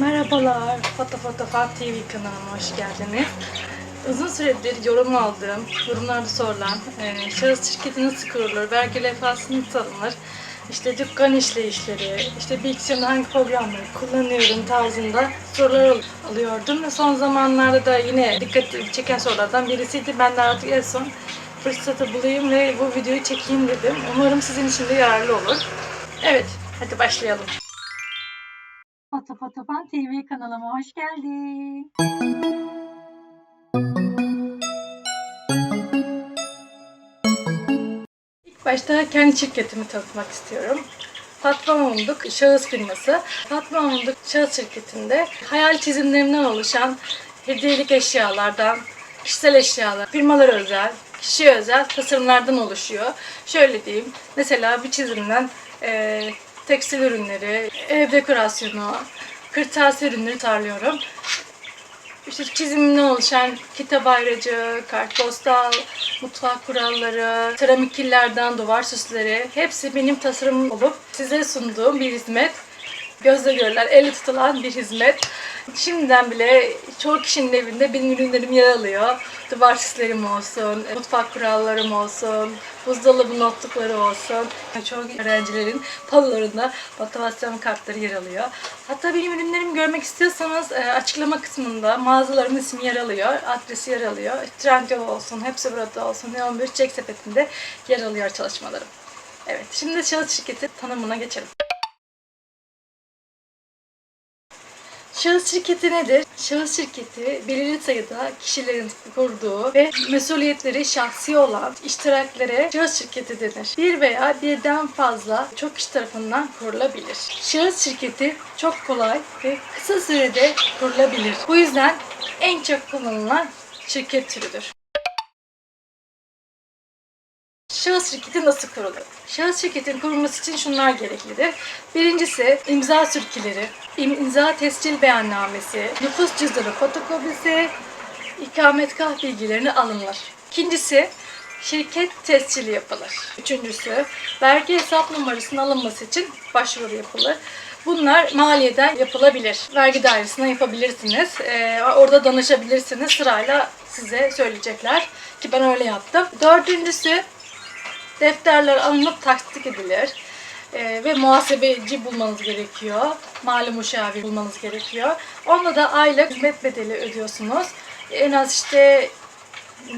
Merhabalar, Foto Foto Fan TV kanalıma hoş geldiniz. Uzun süredir yorum aldığım, yorumlarda sorulan e, şahıs şirketi nasıl kurulur, vergi levhası nasıl alınır, işte dükkan işleyişleri, işte bilgisayarın hangi programları kullanıyorum tarzında sorular al- alıyordum. Ve son zamanlarda da yine dikkat çeken sorulardan birisiydi. Ben de artık en son fırsatı bulayım ve bu videoyu çekeyim dedim. Umarım sizin için de yararlı olur. Evet, hadi başlayalım. Foto TV kanalıma hoş geldin. İlk başta kendi şirketimi tanıtmak istiyorum. Fatma Mumduk şahıs firması. Fatma Mumduk şahıs şirketinde hayal çizimlerimden oluşan hediyelik eşyalardan, kişisel eşyalar, firmalara özel, kişiye özel tasarımlardan oluşuyor. Şöyle diyeyim, mesela bir çizimden eee, tekstil ürünleri, ev dekorasyonu, kırtasiye ürünleri tarlıyorum. İşte çizimimden oluşan kitap ayracı, kartpostal, mutfak kuralları, seramik killerden duvar süsleri hepsi benim tasarımım olup size sunduğum bir hizmet. Gözle görülen, elle tutulan bir hizmet. Şimdiden bile çoğu kişinin evinde benim ürünlerim yer alıyor. Duvar süslerim olsun, mutfak kurallarım olsun, buzdolabı notlukları olsun. Çoğu öğrencilerin palolarında motivasyon kartları yer alıyor. Hatta benim ürünlerimi görmek istiyorsanız e, açıklama kısmında mağazalarımın ismi yer alıyor, adresi yer alıyor. Trendyol olsun, hepsi burada olsun, Neon bir çek sepetinde yer alıyor çalışmalarım. Evet, şimdi şahıs şirketi tanımına geçelim. Şahıs şirketi nedir? Şahıs şirketi belirli sayıda kişilerin kurduğu ve mesuliyetleri şahsi olan iştiraklere şahıs şirketi denir. Bir veya birden fazla çok kişi tarafından kurulabilir. Şahıs şirketi çok kolay ve kısa sürede kurulabilir. Bu yüzden en çok kullanılan şirket türüdür. Şahıs şirketi nasıl kurulur? Şahıs şirketin kurulması için şunlar gereklidir. Birincisi imza sürkileri, im- imza tescil beyannamesi, nüfus cüzdanı fotokopisi, ikametgah bilgilerini alınır. İkincisi şirket tescili yapılır. Üçüncüsü vergi hesap numarasının alınması için başvuru yapılır. Bunlar maliyeden yapılabilir. Vergi dairesinden yapabilirsiniz. Ee, orada danışabilirsiniz. Sırayla size söyleyecekler ki ben öyle yaptım. Dördüncüsü defterler alınıp tasdik edilir. Ee, ve muhasebeci bulmanız gerekiyor. Mali müşavir bulmanız gerekiyor. Onda da aylık hizmet bedeli ödüyorsunuz. En az işte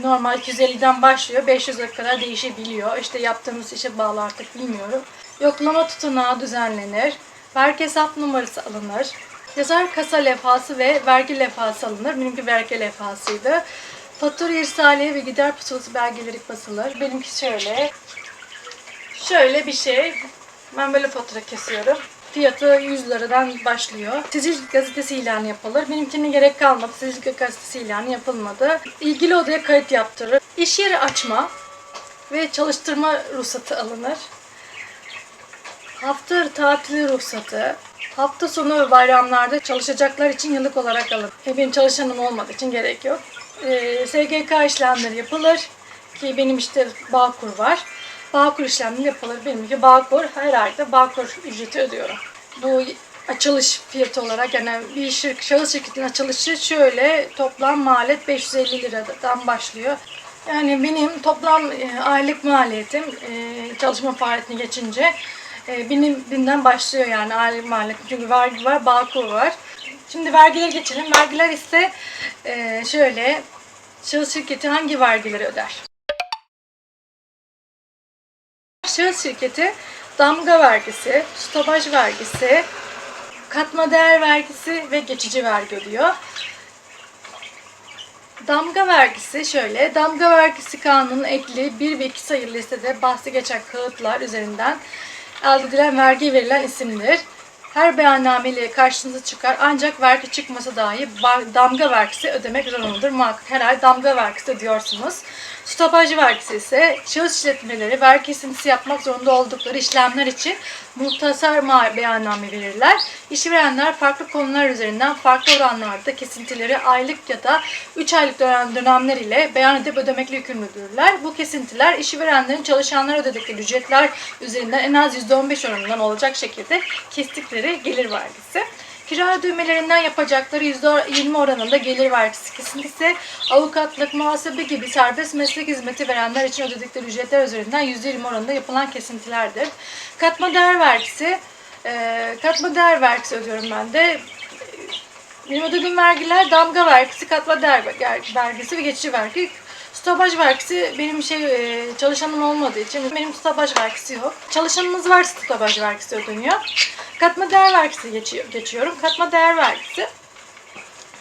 normal 250'den başlıyor. 500'e kadar değişebiliyor. İşte yaptığımız işe bağlı artık bilmiyorum. Yoklama tutanağı düzenlenir. Vergi hesap numarası alınır. Yazar kasa levhası ve vergi levhası alınır. Benimki vergi levhasıydı. Fatura irsaliye ve gider pusulası belgeleri basılır. Benimki şöyle. Şöyle bir şey. Ben böyle fatura kesiyorum. Fiyatı 100 liradan başlıyor. Sicil gazetesi ilanı yapılır. Benimkine gerek kalmadı. Sicil gazetesi ilanı yapılmadı. İlgili odaya kayıt yaptırır. İş yeri açma ve çalıştırma ruhsatı alınır. Hafta tatili ruhsatı, hafta sonu ve bayramlarda çalışacaklar için yıllık olarak alın. E, benim çalışanım olmadığı için gerek yok. E, SGK işlemleri yapılır ki benim işte Bağkur var. Bağkur işlemleri yapılır. Benimki Bağkur. Her ayda Bağkur ücreti ödüyorum. Bu açılış fiyatı olarak yani bir şirk, şahıs şirketin açılışı şöyle toplam maliyet 550 liradan başlıyor. Yani benim toplam e, aylık maliyetim e, çalışma faaliyetine geçince e, benim binden başlıyor yani aylık maliyet. Çünkü vergi var, Bağkur var. Şimdi vergilere geçelim. Vergiler ise e, şöyle şahıs şirketi hangi vergileri öder? Şahıs şirketi damga vergisi, stopaj vergisi, katma değer vergisi ve geçici vergi ödüyor. Damga vergisi şöyle, damga vergisi kanunun ekli 1 ve 2 sayılı listede bahsi geçen kağıtlar üzerinden elde edilen vergi verilen isimdir. Her beyannameyle karşınıza çıkar ancak vergi çıkmasa dahi damga vergisi ödemek zorunludur. Muhakkak her ay damga vergisi ödüyorsunuz. Stopaj vergisi ise şahıs işletmeleri vergi kesintisi yapmak zorunda oldukları işlemler için muhtasar beyanname verirler. İşverenler farklı konular üzerinden farklı oranlarda kesintileri aylık ya da 3 aylık dönem, dönemler ile beyan edip ödemekle yükümlüdürler. Bu kesintiler işverenlerin çalışanlara ödedikleri ücretler üzerinden en az %15 oranından olacak şekilde kestikleri gelir vergisi. Kira ödemelerinden yapacakları %20 oranında gelir vergisi kesintisi, avukatlık, muhasebe gibi serbest meslek hizmeti verenler için ödedikleri ücretler üzerinden %20 oranında yapılan kesintilerdir. Katma değer vergisi, e, katma değer vergisi ödüyorum ben de. Benim ödediğim vergiler damga vergisi, katma değer vergisi ve geçici vergi. Stopaj vergisi benim şey e, çalışanım olmadığı için benim stopaj vergisi yok. Çalışanınız varsa stopaj vergisi ödeniyor. Katma değer vergisi geçiyor, geçiyorum. Katma değer vergisi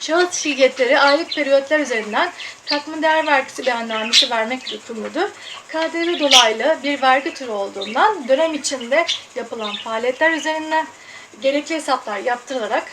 Şahıs şirketleri aylık periyotlar üzerinden katma değer vergisi beyannamesi vermek yükümlüdür. KDV dolaylı bir vergi türü olduğundan dönem içinde yapılan faaliyetler üzerinden gerekli hesaplar yaptırılarak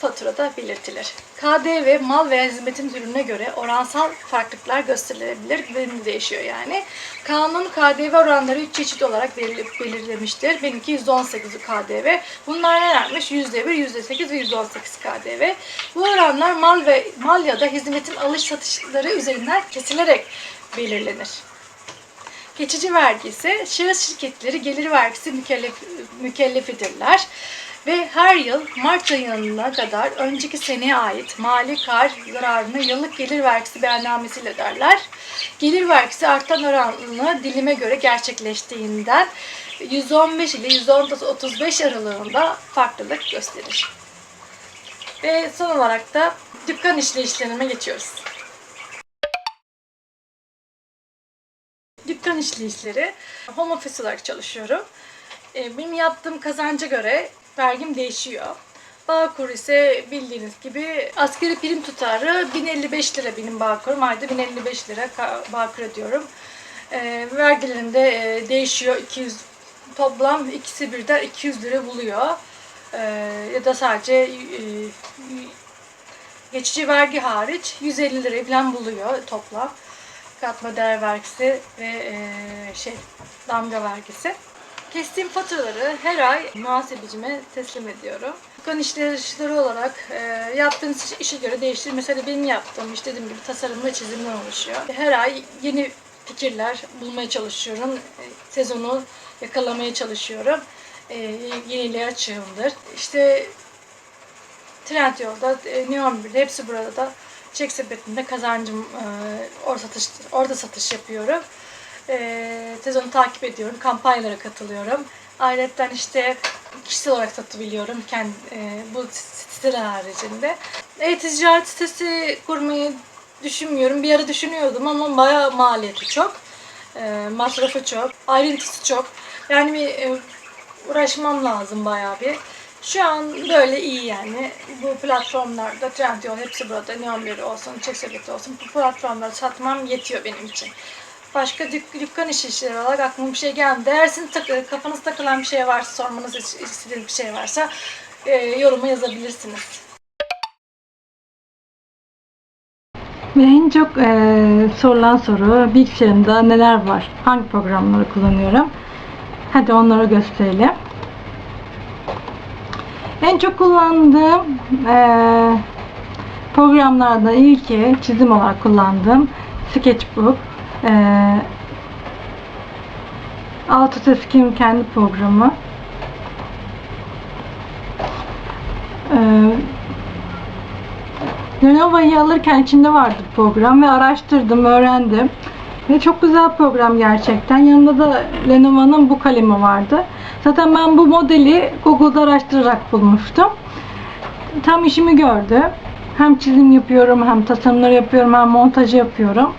faturada belirtilir. KDV mal veya hizmetin türüne göre oransal farklılıklar gösterilebilir. Benim değişiyor yani. Kanun KDV oranları 3 çeşit olarak belirlemiştir. Benimki %18 KDV. Bunlar nelermiş? %1, %8 ve %18 KDV. Bu oranlar mal ve mal ya da hizmetin alış satışları üzerinden kesilerek belirlenir. Geçici vergi ise şahıs şirketleri gelir vergisi mükellef, mükellefidirler ve her yıl Mart ayına kadar önceki seneye ait mali kar zararını yıllık gelir vergisi beyannamesiyle öderler. Gelir vergisi artan oranını dilime göre gerçekleştiğinden 115 ile 135 aralığında farklılık gösterir. Ve son olarak da dükkan işleyişlerine geçiyoruz. Dükkan işleyişleri home office olarak çalışıyorum. E, Benim yaptığım kazanca göre vergim değişiyor. Bağkur ise bildiğiniz gibi askeri prim tutarı 1055 lira benim Bağkur'um. Ayda 1055 lira Bağkur ödüyorum. E, vergilerim de e, değişiyor. 200 toplam ikisi birden 200 lira buluyor. E, ya da sadece e, geçici vergi hariç 150 lira falan buluyor toplam. Katma değer vergisi ve e, şey damga vergisi. Kestiğim faturaları her ay muhasebecime teslim ediyorum. Dükkan işleri olarak e, yaptığınız işe göre değişir. Mesela benim yaptığım iş dediğim gibi tasarım ve çizimden oluşuyor. Her ay yeni fikirler bulmaya çalışıyorum. E, sezonu yakalamaya çalışıyorum. E, yeniliğe açığımdır. İşte Trendyol'da, e, Neon 1'de hepsi burada da çek sepetinde kazancım e, orada satış orada satış yapıyorum. E, sezonu takip ediyorum, kampanyalara katılıyorum. Ayrıca işte kişisel olarak satabiliyorum kendi e, bu siteler haricinde. E-ticaret sitesi kurmayı düşünmüyorum. Bir ara düşünüyordum ama bayağı maliyeti çok. E, masrafı çok, ayrıntısı çok. Yani bir e, uğraşmam lazım bayağı bir. Şu an böyle iyi yani. Bu platformlarda Trendyol hepsi burada. Neon 1 olsun, Çek olsun. Bu platformları satmam yetiyor benim için. Başka dük, dükkan işi işleri olarak aklıma bir şey gelmedi. Eğer sizin tak, kafanız takılan bir şey varsa, sormanız istediğiniz bir şey varsa e, yoruma yazabilirsiniz. Ve en çok e, sorulan soru bilgisayarımda neler var? Hangi programları kullanıyorum? Hadi onları gösterelim. En çok kullandığım eee programlardan ilki çizim olarak kullandığım Sketchbook. Eee Autodesk'in kendi programı. Eee Lenovo'yu alırken içinde vardı program ve araştırdım, öğrendim. Ve çok güzel program gerçekten. Yanında da Lenovo'nun bu kalemi vardı. Zaten ben bu modeli Google'da araştırarak bulmuştum. Tam işimi gördü. Hem çizim yapıyorum, hem tasarımları yapıyorum, hem montajı yapıyorum.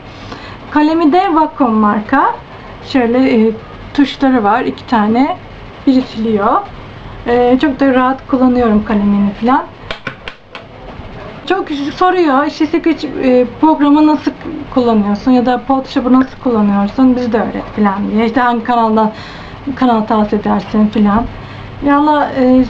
Kalemi de Wacom marka. Şöyle e, tuşları var, iki tane. Biri siliyor. E, çok da rahat kullanıyorum kalemini falan. Çok soruyor işte Sketch e, programı nasıl kullanıyorsun ya da Photoshop'u nasıl kullanıyorsun bizi de öğret falan diye. İşte hangi kanaldan kanal tavsiye edersin falan. Valla e,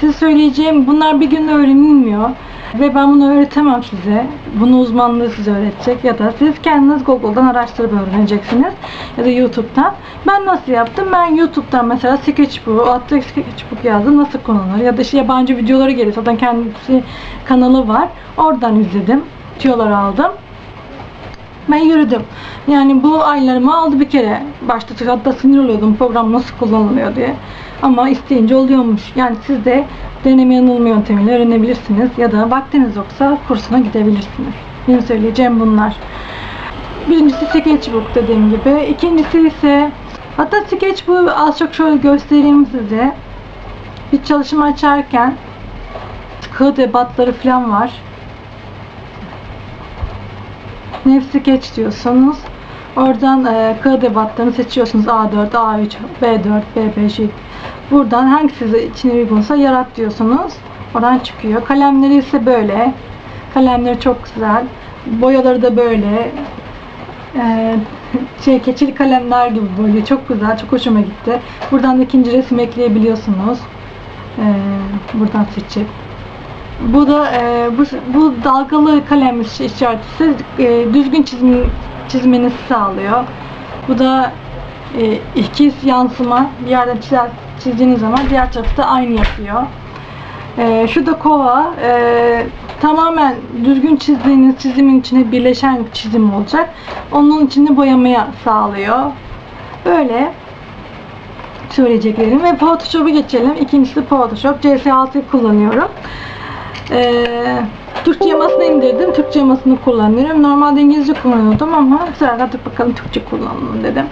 size söyleyeceğim bunlar bir günde öğrenilmiyor. Ve ben bunu öğretemem size. Bunu uzmanlığı size öğretecek ya da siz kendiniz Google'dan araştırıp öğreneceksiniz. Ya da YouTube'dan. Ben nasıl yaptım? Ben YouTube'dan mesela Sketchbook, Atlas Sketchbook yazdım. Nasıl kullanılır? Ya da işte yabancı videoları geliyor. Zaten kendisi kanalı var. Oradan izledim. Tüyolar aldım. Ben yürüdüm. Yani bu aylarımı aldı bir kere. Başta hatta sinir oluyordum program nasıl kullanılıyor diye. Ama isteyince oluyormuş. Yani siz de deneme yanılma yöntemiyle öğrenebilirsiniz. Ya da vaktiniz yoksa kursuna gidebilirsiniz. Benim söyleyeceğim bunlar. Birincisi sketchbook dediğim gibi. İkincisi ise hatta sketchbook az çok şöyle göstereyim size. Bir çalışma açarken kağıt ebatları falan var. Nef sketch diyorsanız oradan e, kağıt ebatlarını seçiyorsunuz. A4, A3, B4, B5. Buradan hangisi içine uygunsa yarat diyorsunuz. Oradan çıkıyor. Kalemleri ise böyle. Kalemleri çok güzel. Boyaları da böyle. Ee, şey keçeli kalemler gibi böyle çok güzel, çok hoşuma gitti. Buradan da ikinci resim ekleyebiliyorsunuz. Ee, buradan seçip. Bu da e, bu, bu dalgalı kalem iş- işareti e, düzgün çizim, çizmenizi sağlıyor. Bu da e, ikiz yansıma bir yerden çizer, çizdiğiniz zaman diğer tarafı da aynı yapıyor. E, şu da kova. E, tamamen düzgün çizdiğiniz çizimin içine birleşen çizim olacak. Onun içinde boyamaya sağlıyor. Böyle söyleyeceklerim ve Photoshop'a geçelim. İkincisi Photoshop. CS6'yı kullanıyorum. Ee, Türkçe yamasını indirdim. Türkçe yamasını kullanıyorum. Normalde İngilizce kullanıyordum ama bu sefer bakalım Türkçe kullanalım dedim.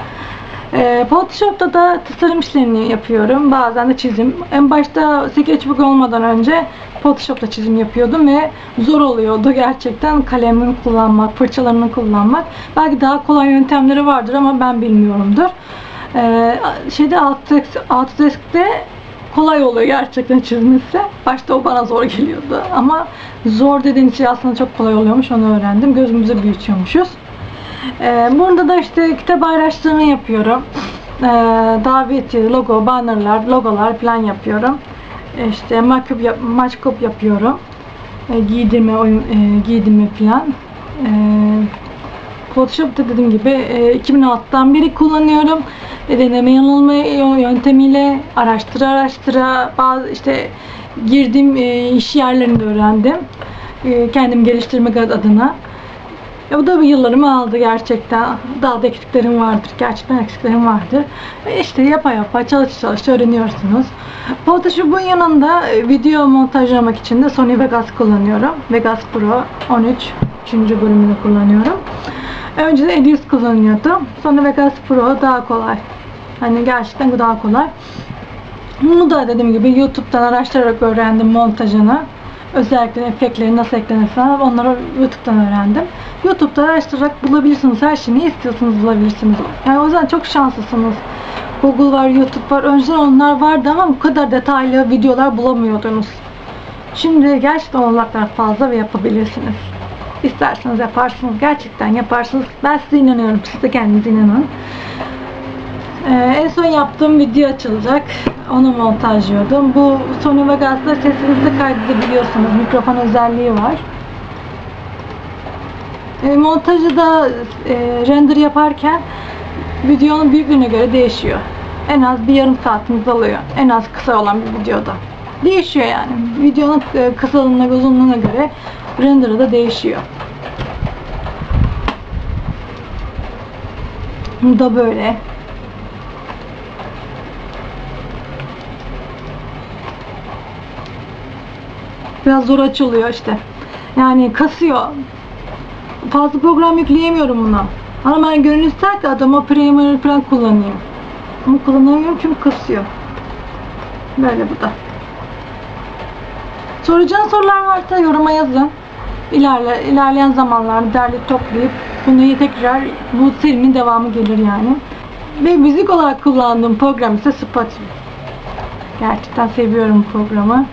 Ee, Photoshop'ta da tasarım işlerini yapıyorum. Bazen de çizim. En başta Sketchbook olmadan önce Photoshop'ta çizim yapıyordum ve zor oluyordu gerçekten kalemini kullanmak, fırçalarını kullanmak. Belki daha kolay yöntemleri vardır ama ben bilmiyorumdur. Ee, şeyde Autodesk, Autodesk'te kolay oluyor gerçekten çizmesi. Başta o bana zor geliyordu ama zor dediğin şey aslında çok kolay oluyormuş onu öğrendim. Gözümüzü büyütüyormuşuz. Ee, burada da işte kitap araştırma yapıyorum. Ee, davetiye, logo, bannerlar, logolar falan yapıyorum. İşte makup yap, maçkup yapıyorum. Ee, giydirme, e, giydirme falan. Ee, Photoshop'ta dediğim gibi e, 2006'dan beri kullanıyorum. E, deneme yanılma yöntemiyle araştıra araştıra bazı işte girdiğim e, iş yerlerini öğrendim. E, kendim geliştirmek adına. Ya bu da bir yıllarımı aldı gerçekten. Daha da eksiklerim vardır. Gerçekten eksiklerim vardır. Ve işte yapa yapa çalış çalış öğreniyorsunuz. Photoshop'un yanında e, video montajlamak için de Sony Vegas kullanıyorum. Vegas Pro 13. 3. bölümünü kullanıyorum. Önceden Edius kullanıyordum. Sonra Vegas Pro daha kolay. Hani gerçekten daha kolay. Bunu da dediğim gibi YouTube'dan araştırarak öğrendim montajını. Özellikle efektleri nasıl eklenir onları YouTube'dan öğrendim. YouTube'da araştırarak bulabilirsiniz. Her şeyi ne istiyorsanız bulabilirsiniz. Yani o yüzden çok şanslısınız. Google var, YouTube var. Önceden onlar vardı ama bu kadar detaylı videolar bulamıyordunuz. Şimdi gerçekten olanaklar fazla ve yapabilirsiniz. İsterseniz yaparsınız. Gerçekten yaparsınız. Ben size inanıyorum. Siz de kendinize inanın. Ee, en son yaptığım video açılacak. Onu montajlıyordum. Bu Sony Vegas'ta sesinizi de kaydedebiliyorsunuz. Mikrofon özelliği var. E, montajı da e, render yaparken videonun büyüklüğüne göre değişiyor. En az bir yarım saatiniz alıyor. En az kısa olan bir videoda. Değişiyor yani. Videonun e, kısalığına, uzunluğuna göre render'ı da değişiyor. Bu da böyle. Biraz zor açılıyor işte. Yani kasıyor. Fazla program yükleyemiyorum buna. Ama ben gönül ister ki adama Premiere falan kullanayım. Ama kullanamıyorum çünkü kasıyor. Böyle bu da. Soracağın sorular varsa yoruma yazın. İlerle, ilerleyen zamanlarda derleyip toplayıp bunu tekrar bu serinin devamı gelir yani. Ve müzik olarak kullandığım program ise Spotify. Gerçekten seviyorum programı.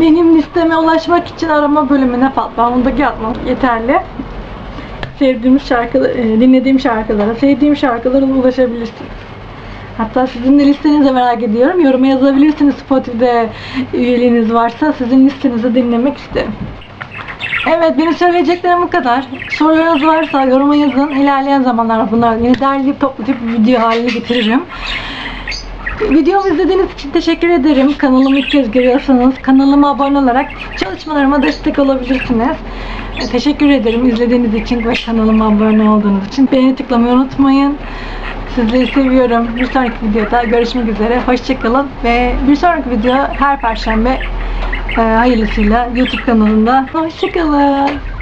Benim listeme ulaşmak için arama bölümüne Fatma'ndaki yazmak yeterli. Sevdiğim şarkı, e, dinlediğim şarkılara, sevdiğim şarkılara ulaşabilirsiniz. Hatta sizin de listenizi merak ediyorum. Yoruma yazabilirsiniz Spotify'de üyeliğiniz varsa sizin listenizi dinlemek isterim. Evet benim söyleyeceklerim bu kadar. Sorularınız varsa yoruma yazın. İlerleyen zamanlarda bunları yine derleyip toplayıp video haline getiririm. Videomu izlediğiniz için teşekkür ederim. Kanalımı ilk kez görüyorsanız kanalıma abone olarak çalışmalarıma destek olabilirsiniz. E, Teşekkür ederim izlediğiniz için ve kanalıma abone olduğunuz için. Beğeni tıklamayı unutmayın. Sizleri seviyorum. Bir sonraki videoda görüşmek üzere. Hoşçakalın ve bir sonraki video her perşembe e, hayırlısıyla YouTube kanalında. Hoşçakalın.